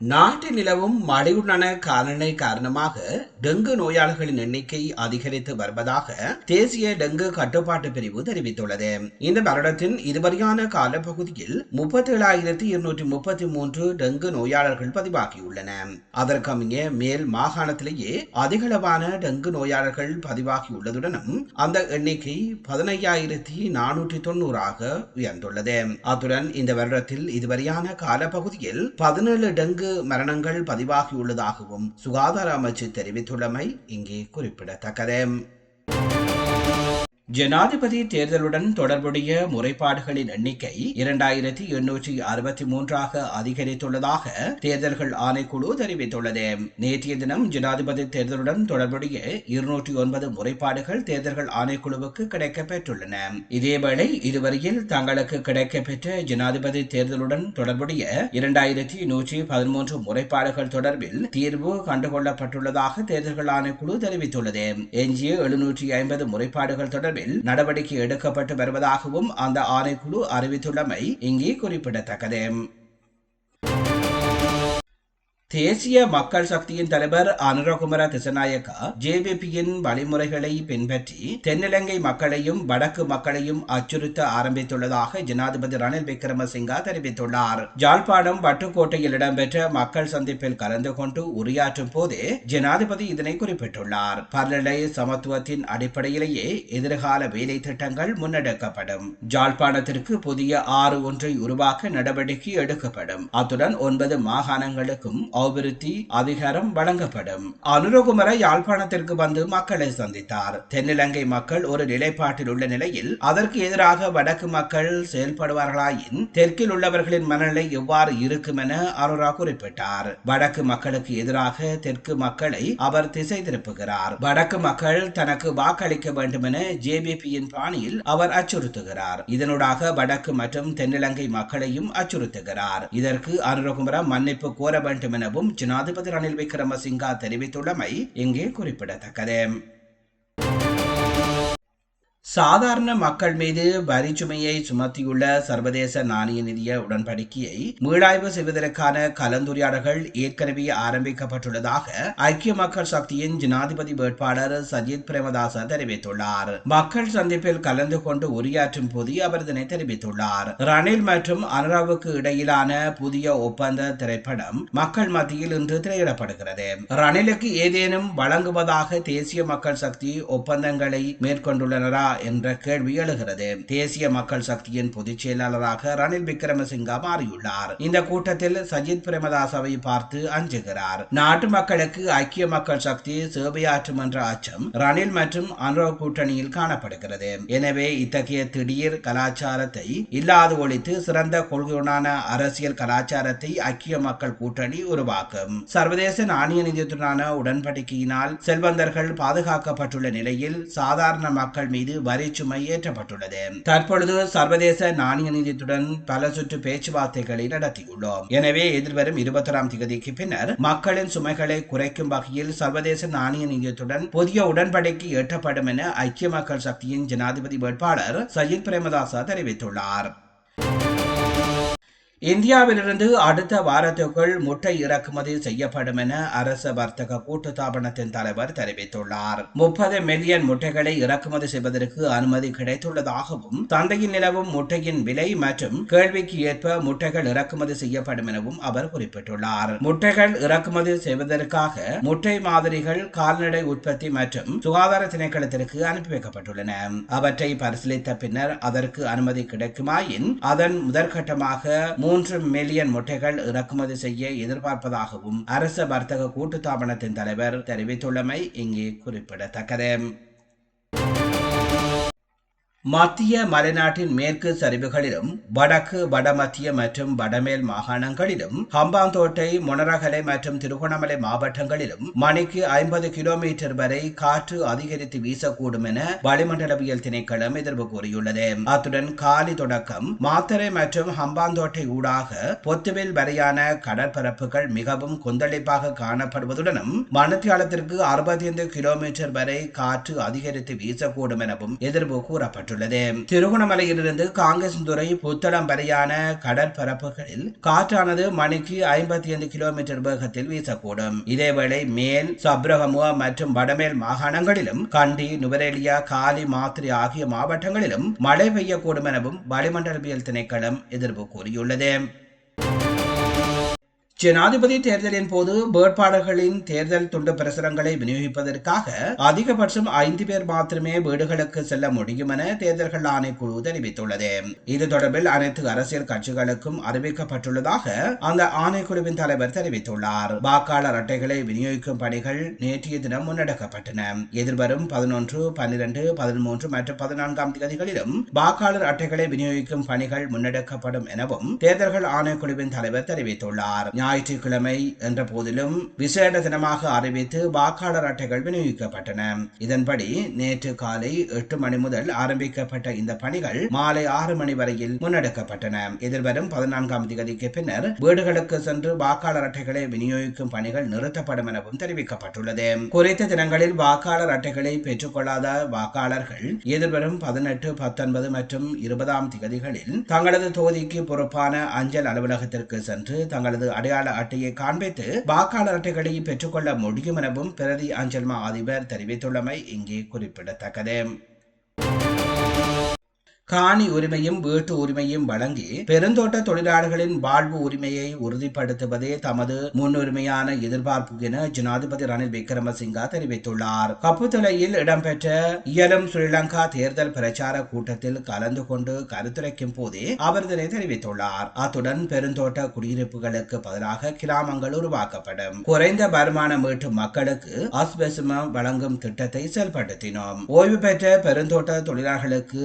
நாட்டில் நிலவும் மழையுடனான காலநிலை காரணமாக டெங்கு நோயாளர்களின் எண்ணிக்கை அதிகரித்து வருவதாக தேசிய டெங்கு கட்டுப்பாட்டு பிரிவு தெரிவித்துள்ளது. இந்த வருடத்தின் இதுவரையான காலப்பகுதியில் முப்பத்தி ஏழாயிரத்தி இருநூற்றி முப்பத்தி மூன்று டெங்கு நோயாளர்கள் பதிவாகியுள்ளன. அதற்கமைய மேல் மாகாணத்திலேயே அதிகளவான டெங்கு நோயாளர்கள் பதிவாகியுள்ளதுடனும் அந்த எண்ணிக்கை பதினையாயிரத்தி நானூற்றி தொண்ணூறாக உயர்ந்துள்ளது. அத்துடன் இந்த வருடத்தில் இதுவரையான காலப்பகுதியில் பதினேழு டெங்கு மரணங்கள் பதிவாகியுள்ளதாகவும் சுகாதார அமைச்சு தெரிவித்துள்ளமை இங்கே குறிப்பிடத்தக்கது. ஜனாதிபதி தேர்தலுடன் தொடர்புடைய முறைப்பாடுகளின் எண்ணிக்கை இரண்டாயிரத்தி எண்ணூற்றி அறுபத்தி மூன்றாக அதிகரித்துள்ளதாக தேர்தல்கள் ஆணைக்குழு தெரிவித்துள்ளது. நேற்றைய தினம் ஜனாதிபதி தேர்தலுடன் தொடர்புடைய இருநூற்றி ஒன்பது முறைப்பாடுகள் தேர்தல்கள் ஆணைக்குழுவுக்கு கிடைக்கப்பெற்றுள்ளன. இதேவேளை இதுவரையில் தங்களுக்கு கிடைக்கப்பெற்ற ஜனாதிபதி தேர்தலுடன் தொடர்புடைய இரண்டாயிரத்தி நூற்றி பதிமூன்று முறைப்பாடுகள் தொடர்பில் தீர்வு கண்டுகொள்ளப்பட்டுள்ளதாக தேர்தல்கள் ஆணைக்குழு தெரிவித்துள்ளது. எஞ்சிய எழுநூற்றி ஐம்பது முறைப்பாடுகள் தொடர்பில் தொடர்பில் நடவடிக்கை எடுக்கப்பட்டு வருவதாகவும் அந்த ஆணைக்குழு அறிவித்துள்ளமை இங்கே குறிப்பிடத்தக்கது. தேசிய மக்கள் சக்தியின் தலைவர் அனுரகுமர திசநாயக்கா ஜேவிபியின் வழிமுறைகளை பின்பற்றி தென்னிலங்கை மக்களையும் வடக்கு மக்களையும் அச்சுறுத்த ஆரம்பித்துள்ளதாக ஜனாதிபதி ரணில் விக்ரமசிங்கா தெரிவித்துள்ளார். ஜாழ்ப்பாணம் வட்டுக்கோட்டையில் இடம்பெற்ற மக்கள் சந்திப்பில் கலந்து கொண்டு உரையாற்றும் போதே ஜனாதிபதி இதனை குறிப்பிட்டுள்ளார். பல்நிலை சமத்துவத்தின் அடிப்படையிலேயே எதிர்கால வேலை திட்டங்கள் முன்னெடுக்கப்படும். ஜாழ்ப்பாணத்திற்கு புதிய ஆறு ஒன்றை உருவாக்க நடவடிக்கை எடுக்கப்படும். அத்துடன் ஒன்பது மாகாணங்களுக்கும் அபிவிருத்தி அதிகாரம் வழங்கப்படும். அனுரகுமர யாழ்ப்பாணத்திற்கு வந்து மக்களை சந்தித்தார். தென்னிலங்கை மக்கள் ஒரு நிலைப்பாட்டில் உள்ள நிலையில் அதற்கு எதிராக வடக்கு மக்கள் செயல்படுவார்களாயின் தெற்கில் உள்ளவர்களின் மனநிலை எவ்வாறு இருக்கும் என அனுரா குறிப்பிட்டார். வடக்கு மக்களுக்கு எதிராக தெற்கு மக்களை அவர் திசை திருப்புகிறார். வடக்கு மக்கள் தனக்கு வாக்களிக்க வேண்டும் என ஜேபிபியின் பாணியில் அவர் அச்சுறுத்துகிறார். இதனூடாக வடக்கு மற்றும் தென்னிலங்கை மக்களையும் அச்சுறுத்துகிறார். இதற்கு அனுரகுமர மன்னிப்பு கோர வேண்டும் என எனவும் ஜனாதிபதி ரணில் விக்ரமசிங்கா தெரிவித்துள்ளமை இங்கே குறிப்பிடத்தக்கது. சாதாரண மக்கள் மீது வரி சுமையை சுமத்தியுள்ள சர்வதேச நாணய நிதிய உடன்படிக்கையை மீளாய்வு செய்வதற்கான கலந்துரையாடல்கள் ஏற்கனவே ஆரம்பிக்கப்பட்டுள்ளதாக ஐக்கிய மக்கள் சக்தியின் ஜனாதிபதி வேட்பாளர் சஜித் பிரேமதாச தெரிவித்துள்ளார். மக்கள் சந்திப்பில் கலந்து கொண்டு உரையாற்றும் போது அவர் இதனை தெரிவித்துள்ளார். ரணில் மற்றும் அனுராவுக்கு இடையிலான புதிய ஒப்பந்த திரைப்படம் மக்கள் மத்தியில் இன்று திரையிடப்படுகிறது. ரணிலுக்கு ஏதேனும் வழங்குவதாக தேசிய மக்கள் சக்தி ஒப்பந்தங்களை மேற்கொண்டுள்ளனரா என்ற கேள்வி எழுகிறது. தேசிய மக்கள் சக்தியின் பொதுச் செயலாளராக ரணில் விக்ரமசிங்கா மாறியுள்ளார். இந்த கூட்டத்தில் சஜித் பிரேமதாசவை பார்த்து அஞ்சுகிறார். நாட்டு மக்களுக்கு ஐக்கிய மக்கள் சக்தி சேவையாற்றும் என்ற அச்சம் ரணில் மற்றும் அனுரவ் கூட்டணியில் காணப்படுகிறது. எனவே இத்தகைய திடீர் கலாச்சாரத்தை இல்லாது ஒழித்து சிறந்த கொள்கையுடனான அரசியல் கலாச்சாரத்தை ஐக்கிய மக்கள் கூட்டணி உருவாக்கும். சர்வதேச நாணய நிதியத்துடனான உடன்படிக்கையினால் செல்வந்தர்கள் பாதுகாக்கப்பட்டுள்ள நிலையில் சாதாரண மக்கள் மீது வரி சுமை ஏற்றப்பட்டுள்ளது தற்பொழுது சர்வதேச நாணய நிதியத்துடன் பல சுற்று பேச்சுவார்த்தைகளை நடத்தியுள்ளோம். எனவே எதிர்வரும் இருபத்தொராம் தேதிக்கு பின்னர் மக்களின் சுமைகளை குறைக்கும் வகையில் சர்வதேச நாணய நிதியத்துடன் புதிய உடன்படிக்கை எட்டப்படும் என ஐக்கிய மக்கள் சக்தியின் ஜனாதிபதி வேட்பாளர் சஜித் பிரேமதாசா தெரிவித்துள்ளார். இந்தியாவிலிருந்து அடுத்த வாரத்துக்குள் முட்டை இறக்குமதி செய்யப்படும் என அரச வர்த்தக கூட்டுத்தாபனத்தின் தலைவர் தெரிவித்துள்ளார். முப்பது மில்லியன் முட்டைகளை இறக்குமதி செய்வதற்கு அனுமதி கிடைத்துள்ளதாகவும் சந்தையில் நிலவும் முட்டையின் விலை மற்றும் கேள்விக்கு ஏற்ப முட்டைகள் இறக்குமதி செய்யப்படும் எனவும் அவர் குறிப்பிட்டுள்ளார். முட்டைகள் இறக்குமதி செய்வதற்காக முட்டை மாதிரிகள் கால்நடை உற்பத்தி மற்றும் சுகாதார திணைக்களத்திற்கு அனுப்பி வைக்கப்பட்டுள்ளன. அவற்றை பரிசீலித்த பின்னர் அதற்கு அனுமதி கிடைக்குமாயின் அதன் முதற்கட்டமாக மூன்று மில்லியன் முட்டைகள் இறக்குமதி செய்ய எதிர்பார்ப்பதாகவும் அரச வர்த்தக கூட்டுத்தாபனத்தின் தலைவர் தெரிவித்துள்ளமை இங்கே குறிப்பிடத்தக்கது. மத்திய மலைநாட்டின் மேற்கு சரிவுகளிலும் வடக்கு வடமத்திய மற்றும் வடமேல் மாகாணங்களிலும் ஹம்பாந்தோட்டை மொனரகலை மற்றும் திருகோணமலை மாவட்டங்களிலும் மணிக்கு ஐம்பது கிலோமீட்டர் வரை காற்று அதிகரித்து வீசக்கூடும் என வளிமண்டலவியல் திணைக்களம் எதிர்ப்பு கூறியுள்ளது. அத்துடன் காலி தொடக்கம் மாத்தரை மற்றும் ஹம்பாந்தோட்டை ஊடாக பொத்துவில் வரையான கடற்பரப்புகள் மிகவும் கொந்தளிப்பாக காணப்படுவதுடனும் மணத்தியாலத்திற்கு அறுபத்தைந்து கிலோமீட்டர் வரை காற்று அதிகரித்து வீசக்கூடும் எனவும் எதிர்ப்பு கூறப்பட்டது கூறப்பட்டுள்ளது திருகோணமலையிலிருந்து காங்கிரஸ் துறை புத்தளம் வரையான கடற்பரப்புகளில் காற்றானது மணிக்கு ஐம்பத்தி ஐந்து கிலோமீட்டர் வேகத்தில் வீசக்கூடும். இதேவேளை மேல் சப்ரகமுவ மற்றும் வடமேல் மாகாணங்களிலும் கண்டி நுவரேலியா காலி மாத்திரை ஆகிய மாவட்டங்களிலும் மழை பெய்யக்கூடும் எனவும் வளிமண்டலவியல் திணைக்களம் எதிர்ப்பு கூறியுள்ளது. ஜனாதிபதி தேர்தலின் போது வேட்பாளர்களின் தேர்தல் துண்டு பிரசுரங்களை விநியோகிப்பதற்காக அதிகபட்சம் ஐந்து பேர் மாத்திரமே வீடுகளுக்கு செல்ல முடியும் என தேர்தல்கள் ஆணைக்குழு தெரிவித்துள்ளது. இது தொடர்பில் அனைத்து அரசியல் கட்சிகளுக்கும் அறிவிக்கப்பட்டுள்ளதாக அந்த ஆணைக்குழுவின் தலைவர் தெரிவித்துள்ளார். வாக்காளர் அட்டைகளை விநியோகிக்கும் பணிகள் நேற்றைய தினம் முன்னெடுக்கப்பட்டன. எதிர்வரும் பதினொன்று பன்னிரண்டு பதிமூன்று மற்றும் பதினான்காம் தேதிகளிலும் வாக்காளர் அட்டைகளை விநியோகிக்கும் பணிகள் முன்னெடுக்கப்படும் எனவும் தேர்தல்கள் ஆணைக்குழுவின் தலைவர் தெரிவித்துள்ளார். ஞாயிற்றுக்கிழமை என்ற போதிலும் விசேட தினமாக அறிவித்து வாக்காளர் அட்டைகள் விநியோகிக்கப்பட்டன. இதன்படி நேற்று காலை எட்டு மணி முதல் ஆரம்பிக்கப்பட்ட இந்த பணிகள் மாலை ஆறு மணி வரையில் முன்னெடுக்கப்பட்டன. எதிர்வரும் பதினான்காம் தேதிக்கு பின்னர் வீடுகளுக்கு சென்று வாக்காளர் அட்டைகளை விநியோகிக்கும் பணிகள் நிறுத்தப்படும் எனவும் தெரிவிக்கப்பட்டுள்ளது. குறித்த தினங்களில் வாக்காளர் அட்டைகளை பெற்றுக்கொள்ளாத வாக்காளர்கள் எதிர்வரும் பதினெட்டு பத்தொன்பது மற்றும் இருபதாம் தேதிகளில் தங்களது தொகுதிக்கு பொறுப்பான அஞ்சல் அலுவலகத்திற்கு சென்று தங்களது அடையாள அடையாள அட்டையை காண்பித்து வாக்காளர் அட்டைகளை பெற்றுக்கொள்ள முடியும் எனவும் பிரதி அஞ்சல்மா அதிபர் தெரிவித்துள்ளமை இங்கே குறிப்பிடத்தக்கது. காணி உரிமையும் வீட்டு உரிமையும் வழங்கி பெருந்தோட்ட தொழிலாளர்களின் வாழ்வு உரிமையை உறுதிப்படுத்துவதே தமது முன்னுரிமையான எதிர்பார்ப்பு என ஜனாதிபதி ரணில் விக்ரமசிங்கா தெரிவித்துள்ளார். கப்புத்தலையில் இடம்பெற்ற இயலும் ஸ்ரீலங்கா தேர்தல் பிரச்சார கூட்டத்தில் கலந்து கொண்டு கருத்துரைக்கும் போதே அவர் இதனை தெரிவித்துள்ளார். அத்துடன் பெருந்தோட்ட குடியிருப்புகளுக்கு பதிலாக கிராமங்கள் உருவாக்கப்படும். குறைந்த வருமானம் ஈட்டும் மக்களுக்கு அஸ்பெசும வழங்கும் திட்டத்தை செயல்படுத்தினோம். ஓய்வு பெற்ற பெருந்தோட்ட தொழிலாளர்களுக்கு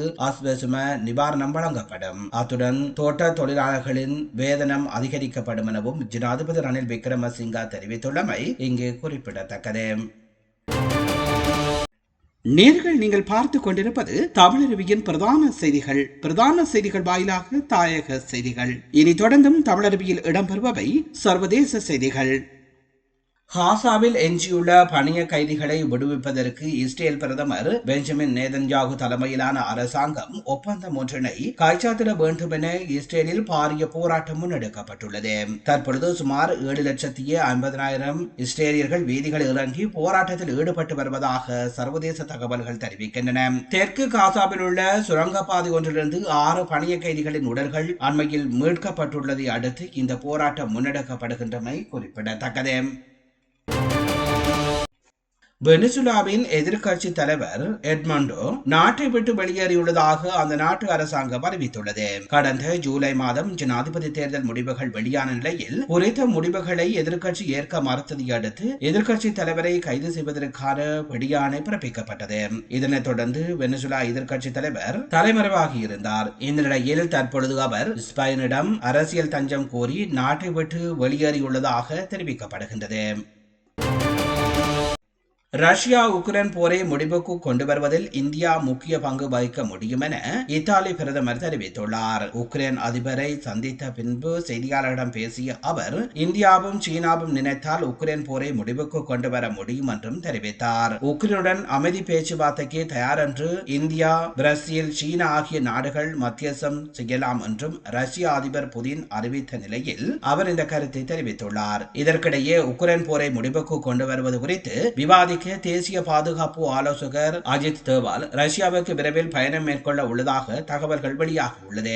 அஸ்பெசும நிவாரணம் வழங்கப்படும். அத்துடன் தோட்ட தொழிலாளர்களின் வேதனம் அதிகரிக்கப்படும் எனவும் ஜனாதிபதி ரணில் விக்ரமசிங்கா தெரிவித்துள்ளமை இங்கு குறிப்பிடத்தக்கது. நேர்கள் நீங்கள் பார்த்து கொண்டிருப்பது தமிழருவியின் பிரதான செய்திகள். பிரதான செய்திகள் வாயிலாக தாயக செய்திகள். இனி தொடர்ந்தும் தமிழருவியில் இடம்பெறுபவை சர்வதேச செய்திகள். காசாவில் எஞ்சியுள்ள பணிய கைதிகளை விடுவிப்பதற்கு இஸ்ரேல் பிரதமர் பெஞ்சமின் நேதன்யாகு தலைமையிலான அரசாங்கம் ஒப்பந்தம் ஒன்றினை கைச்சாத்திட வேண்டும் என இஸ்ரேலில் பாரிய போராட்டம் முன்னெடுக்கப்பட்டுள்ளது. தற்பொழுது சுமார் ஏழு லட்சத்தி ஐம்பதனாயிரம் இஸ்ரேலியர்கள் வீதிகள் இறங்கி போராட்டத்தில் ஈடுபட்டு வருவதாக சர்வதேச தகவல்கள் தெரிவிக்கின்றன. தெற்கு காசாவில் உள்ள சுரங்கப்பாதை ஒன்றிலிருந்து ஆறு பணிய கைதிகளின் உடல்கள் அண்மையில் மீட்கப்பட்டுள்ளதை அடுத்து இந்த போராட்டம் முன்னெடுக்கப்படுகின்றமை குறிப்பிடத்தக்கது. வெனிசுலாவின் எதிர்க்கட்சி தலைவர் எட்மண்டோ நாட்டை விட்டு வெளியேறியுள்ளதாக அந்த நாட்டு அரசாங்கம் அறிவித்துள்ளது. கடந்த ஜூலை மாதம் ஜனாதிபதி தேர்தல் முடிவுகள் வெளியான நிலையில் குறித்த முடிவுகளை எதிர்க்கட்சி ஏற்க மறுத்ததை அடுத்து எதிர்க்கட்சி தலைவரை கைது செய்வதற்கான வெளியானை பிறப்பிக்கப்பட்டது. இதனைத் தொடர்ந்து வெனிசுலா எதிர்க்கட்சி தலைவர் தலைமறைவாகி இருந்தார். இந்த நிலையில் தற்பொழுது அவர் ஸ்பெயினிடம் அரசியல் தஞ்சம் கோரி நாட்டை விட்டு வெளியேறியுள்ளதாக தெரிவிக்கப்படுகின்றது. ரஷ்யா உக்ரைன் போரை முடிவுக்கு கொண்டு வருவதில் இந்தியா முக்கிய பங்கு வகிக்க முடியும் என இத்தாலி பிரதமர் தெரிவித்துள்ளார். உக்ரைன் அதிபரை சந்தித்த பின்பு செய்தியாளர்களிடம் பேசிய அவர் இந்தியாவும் சீனாவும் நினைத்தால் உக்ரைன் போரை முடிவுக்கு கொண்டு வர முடியும் என்றும் தெரிவித்தார். உக்ரைனுடன் அமைதி பேச்சுவார்த்தைக்கு தயார் என்று இந்தியா பிரேசில் சீனா ஆகிய நாடுகள் மத்தியசம் செய்யலாம் என்றும் ரஷ்ய அதிபர் புதின் அறிவித்த நிலையில் அவர் இந்த கருத்தை தெரிவித்துள்ளார். இதற்கிடையே உக்ரைன் போரை முடிவுக்கு கொண்டு வருவது குறித்து விவாதிக்க அமெரிக்க தேசிய பாதுகாப்பு ஆலோசகர் அஜித் தேவால் ரஷ்யாவுக்கு விரைவில் பயணம் மேற்கொள்ள உள்ளதாக தகவல்கள் வெளியாக உள்ளது.